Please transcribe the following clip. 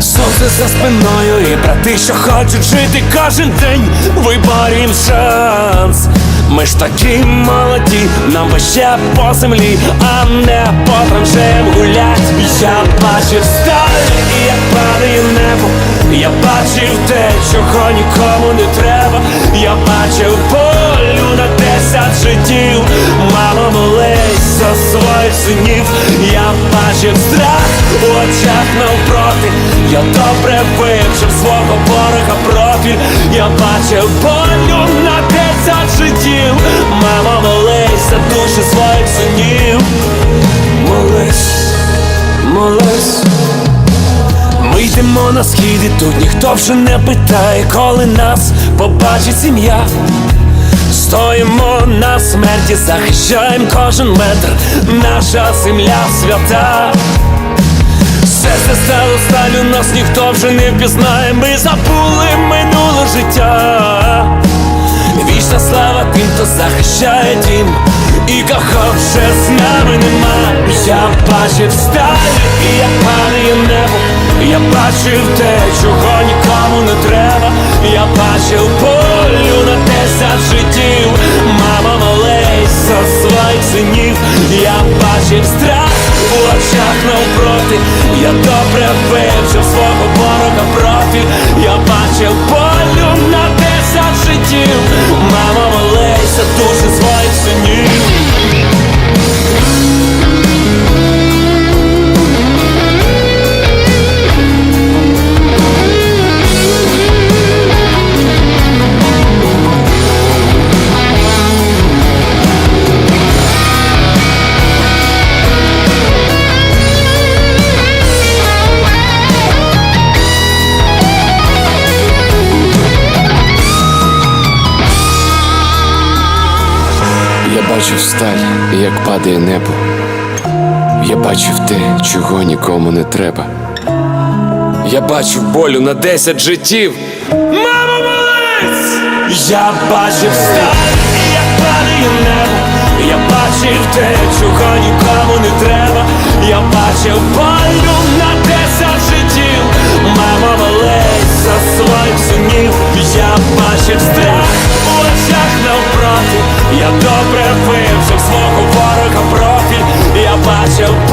Сонце за спиною і брати, що хочуть жити кожен день, виборім шанс. Ми ж такі молоді, нам вище по землі, а не по траншеям гулять. Я бачив сталь, як падає небо. Я бачив те, чого нікому не треба. Я синів. Я бачив страх у очах навпроти. Я добре вивчив свого ворога профіль. Я бачив полю на десять життів. Мама молись за душі своїх синів. Молись, молись. Ми йдемо на схід і тут ніхто вже не питає, коли нас побачить сім'я. Стоїмо на смерті, захищаємо кожен метр, наша земля свята. Все це стало сталю, нас ніхто вже не впізнає, ми забули минуле життя. Вічна слава тим, хто захищає дім, і кого вже з нами нема. Я бачив сталь, і як падає небо. Я бачив те, чого нікому не треба. Я бачив своїх синів. Я бачив страх у очах навпроти. Я добре вивчив свого ворога профіль. Я бачив полю на десять життів. Бачив сталь, як падає небо. Я бачив те, чого нікому не треба. Я бачив болю на десять життів. Мама молись! Я бачив сталь, як падає небо. Я бачив те, чого нікому не треба. Я бачив болю show.